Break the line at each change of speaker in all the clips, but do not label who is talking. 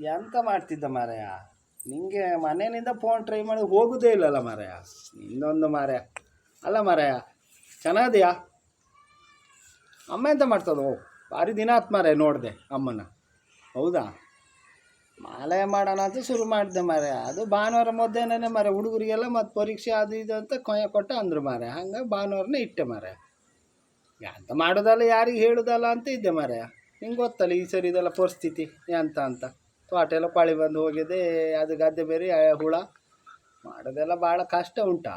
ಎಂತ ಮಾಡ್ತಿದ್ದ ಮಾರಾಯ? ನಿಂಗೆ ಮನೆಯಿಂದ ಫೋನ್ ಟ್ರೈ ಮಾಡಿ ಹೋಗೋದೇ ಇಲ್ಲಲ್ಲ ಮಾರಾಯ. ಇನ್ನೊಂದು ಮಾರಾಯ. ಅಲ್ಲ ಮಾರಾಯ ಚೆನ್ನಾಗಿದೆಯಾ ಅಮ್ಮ ಎಂತ ಮಾಡ್ತದೋ? ಭಾರಿ ದಿನ ಆತ್ ಮಾರಾಯ ನೋಡಿದೆ ಅಮ್ಮನ. ಹೌದಾ? ಮಾಲೆ ಮಾಡೋಣ ಅಂತ ಶುರು ಮಾಡಿದೆ ಮಾರೆ ಅದು ಭಾನುವಾರ ಮಧ್ಯಾಹ್ನನೇ ಮಾರೆ ಹುಡುಗರಿಗೆಲ್ಲ ಮತ್ತು ಪರೀಕ್ಷೆ ಅದು ಇದು ಅಂತ ಕೊನೆ ಕೊಟ್ಟ ಅಂದರು ಮಾರೆ ಹಂಗೆ ಭಾನುವಾರನೇ ಇಟ್ಟೆ ಮಾರಾಯ. ಎಂತ ಮಾಡೋದಲ್ಲ, ಯಾರಿಗೆ ಹೇಳೋದಲ್ಲ ಅಂತ ಇದ್ದೆ ಮಾರೆ ನಿಂಗೆ ಗೊತ್ತಲ್ಲ ಈ ಸರಿ ಇದೆಲ್ಲ ಪರಿಸ್ಥಿತಿ ಎಂತ ಅಂತ. ತೋಟ ಎಲ್ಲ ಪಾಳಿ ಬಂದು ಹೋಗಿದೆ ಅದು ಗದ್ದೆ ಬೇರೆ ಹುಳ. ಮಾಡೋದೆಲ್ಲ ಭಾಳ ಕಷ್ಟ ಉಂಟಾ.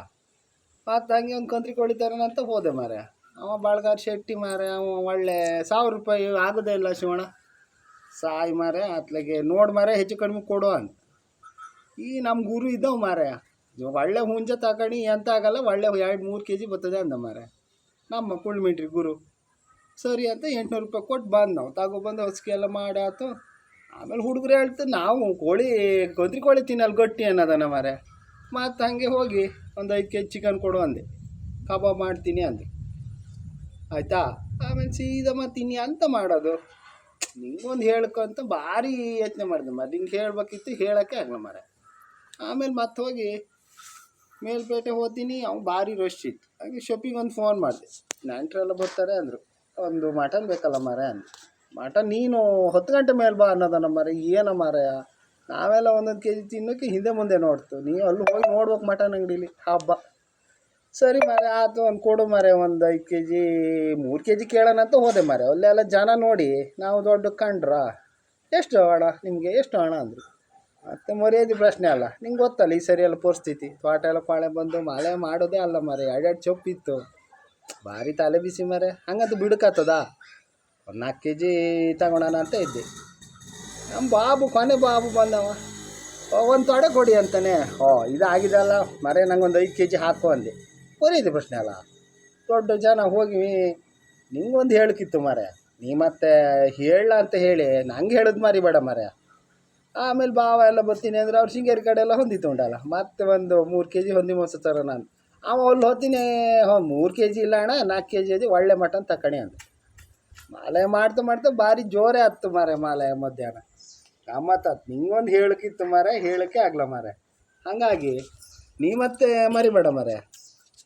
ಮತ್ತು ಹಂಗೆ ಒಂದು ಕಂತ್ರಿ ಕೊಳಿತಾರನಂತ ಹೋದೆ ಮಾರೆ ಅವ ಬಾಳ್ಗಾರ್ ಶೆಟ್ಟಿ ಮಾರೆ ಅವ ಒಳ್ಳೆ ಸಾವಿರ ರೂಪಾಯಿ ಆಗೋದೇ ಇಲ್ಲ ಶಿವಣ ಸಾಯಿ ಮಾರೆ ಅತ್ಲಗೆ ನೋಡಿ ಮಾರೆ ಹೆಚ್ಚು ಕಡಿಮೆ ಕೊಡು ಅಂತ. ಈ ನಮ್ಮ ಗುರು ಇದ್ದವು ಮಾರೆ ಒಳ್ಳೆ ಹುಂಜ ತಗೊಂಡು ಎಂತ ಆಗಲ್ಲ, ಒಳ್ಳೆ ಎರಡು ಮೂರು ಕೆ ಜಿ ಬರ್ತದೆ ಅಂದ ಮಾರೆ ನಮ್ಮ ಕುಳ್ಮಿಟ್ರಿ ಗುರು. ಸರಿ ಅಂತ ಎಂಟುನೂರು ರೂಪಾಯಿ ಕೊಟ್ಟು ಬಂದು ನಾವು. ತಗೊಬಂದು ಹೊಸಿಗೆ ಎಲ್ಲ ಮಾಡಿ ಆತು. ಆಮೇಲೆ ಹುಡುಗರು ಹೇಳ್ತು, ನಾವು ಕೋಳಿ, ಕೊಂದ್ರಿ ಕೋಳಿ ತಿನ್ನಲ್ಲ ಗಟ್ಟಿ ಅನ್ನೋದನ್ನ ಮಾರೆ ಮತ್ತು ಹಾಗೆ ಹೋಗಿ ಒಂದು ಐದು ಕೆ ಜಿ ಚಿಕನ್ ಕೊಡು ಅಂದೆ. ಕಬಾಬ್ ಮಾಡ್ತೀನಿ ಅಂದೆ. ಆಯಿತಾ? ಆಮೇಲೆ ಸೀದಾ ತಿನ್ನಿ ಅಂತ ಮಾಡೋದು? ನಿಂಗೊಂದು ಹೇಳ್ಕೊಂತ ಭಾರಿ ಯತ್ನೆ ಮಾಡಿದೆ ಮರ ನಿಂಗೆ ಹೇಳಬೇಕಿತ್ತು ಹೇಳೋಕ್ಕೆ ಆಗಲ್ಲ ಮರ ಆಮೇಲೆ ಮತ್ತೆ ಹೋಗಿ ಮೇಲ್ಪೇಟೆ ಹೋಗ್ತೀನಿ ಅವ್ನು ಭಾರಿ ರಶ್ ಇತ್ತು. ಹಾಗೆ ಶಾಪಿಗೆ ಒಂದು ಫೋನ್ ಮಾಡಿದೆ. ನೆಂಟರೆಲ್ಲ ಬರ್ತಾರೆ ಅಂದರು. ಒಂದು ಮಟನ್ ಬೇಕಲ್ಲ ಮರ ಅಂದ. ಮಟನ್ ನೀನು ಹತ್ತು ಗಂಟೆ ಮೇಲೆ ಬಾ ಅನ್ನೋದನ್ನ ಮಾರೇ, ಏನ ಮಾರಾಯ ನಾವೆಲ್ಲ ಒಂದೊಂದು ಕೆ ಜಿ ತಿನ್ನೋಕ್ಕೆ ಹಿಂದೆ ಮುಂದೆ ನೋಡ್ತು. ನೀವು ಅಲ್ಲಿ ಹೋಗಿ ನೋಡ್ಬೇಕು ಮಟನ್ ಅಂಗಡೀಲಿ, ಹಬ್ಬ. ಸರಿ ಮಾರೆ, ಆತು ಒಂದು ಕೊಡು ಮಾರೆ, ಒಂದು ಐದು ಕೆ ಜಿ ಮೂರು ಕೆ ಜಿ ಕೇಳೋಣ ಅಂತ ಹೋದೆ ಮಾರೆ. ಅಲ್ಲೆಲ್ಲ ಜನ ನೋಡಿ, ನಾವು ದೊಡ್ಡ ಕಂಡ್ರ, ಎಷ್ಟು ಹಣ? ನಿಮಗೆ ಎಷ್ಟು ಹಣ? ಅಂದರು. ಮತ್ತೆ ಮರ್ಯಾದೆ ಪ್ರಶ್ನೆ ಅಲ್ಲ. ನಿಂಗೆ ಗೊತ್ತಲ್ಲ ಈ ಸರಿ ಎಲ್ಲ ಪರಿಸ್ಥಿತಿ? ತೋಟ ಎಲ್ಲ ಪಾಳೆ ಬಂದು, ಮಳೆ ಮಾಡೋದೇ ಅಲ್ಲ ಮಾರೆ. ಎರಡೆರಡು ಚೊಪ್ಪಿತ್ತು. ಭಾರಿ ತಲೆ ಬಿಸಿ ಮಾರೆ. ಹಂಗಂತ ಬಿಡುಕತ್ತದ ಒಂದು ನಾಲ್ಕು ಕೆ ಜಿ ತಗೊಳೋಣ ಅಂತ ಇದ್ದೆ. ನಮ್ಮ ಬಾಬು, ಕೊನೆ ಬಾಬು ಬಂದವ. ಒಂದು ತೊಡೆ ಕೊಡಿ ಅಂತಾನೆ. ಓ ಇದಾಗಿದಲ್ಲ? ಮರೆ, ನಂಗೊಂದು ಐದು ಕೆ ಜಿ ಹಾಕು ಅಂದೆ. ಬರೀದು ಪ್ರಶ್ನೆ ಅಲ್ಲ. ದೊಡ್ಡ ಜನ ಹೋಗಿ, ನಿಂಗೊಂದು ಹೇಳಕ್ಕಿತ್ತು ಮಾರೇ. ನೀ ಮತ್ತೆ ಹೇಳ ಅಂತ ಹೇಳಿ, ನಂಗೆ ಹೇಳೋದು ಮರಿಬೇಡ ಮರೆ. ಆಮೇಲೆ ಬಾವ ಎಲ್ಲ ಬರ್ತೀನಿ ಅಂದ್ರೆ ಅವ್ರು ಶೃಂಗೇರಿ ಕಡೆ ಎಲ್ಲ ಹೊಂದಿತ್ತು ಉಂಡಲ್ಲ. ಮತ್ತೆ ಒಂದು ಮೂರು ಕೆ ಜಿ ಹೊಂದಿ ಮೋಸ ನಾನು ಅವ ಅಲ್ಲಿ ಹೋಗ್ತೀನಿ ಹ್ಞೂ ಮೂರು ಕೆ ಜಿ ಇಲ್ಲ ಅಣ್ಣ ನಾಲ್ಕು ಕೆ ಜಿ ಒಳ್ಳೆ ಮಟನ್ ತಕಣಿ ಅಂತ ಮಾಲೆ ಮಾಡ್ತಾ ಮಾಡ್ತಾ ಭಾರಿ ಜೋರೇ ಹತ್ತು ಮಾರೆ ಮಾಲೆ ಮಧ್ಯಾಹ್ನ. ಗಮ್ಮತ್ತಾತು ನಿಂಗೊಂದು ಹೇಳಕ್ಕಿತ್ತು ಮಾರೆ, ಹೇಳಕ್ಕೆ ಆಗಲ್ಲ ಮಾರೆ. ಹಾಗಾಗಿ, ನೀ ಮತ್ತೆ ಮರಿಬೇಡ ಮಾರೆ.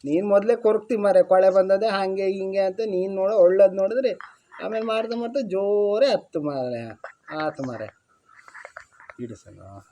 ನೀನು ಮೊದಲೇ ಕೊರಕ್ತಿ ಮಾರೆ, ಕೊಳೆ ಬಂದದೆ ಹಾಗೆ ಹಿಂಗೆ ಅಂತ ನೀನು ನೋಡೋ, ಒಳ್ಳೇದು ನೋಡಿದ್ರಿ ಆಮೇಲೆ ಮಾಡ್ತಾ ಮಾಡ್ತಾ ಜೋರೇ ಹತ್ತು ಮಾರೆ. ಆತು ಮಾರೆ. ಇಡು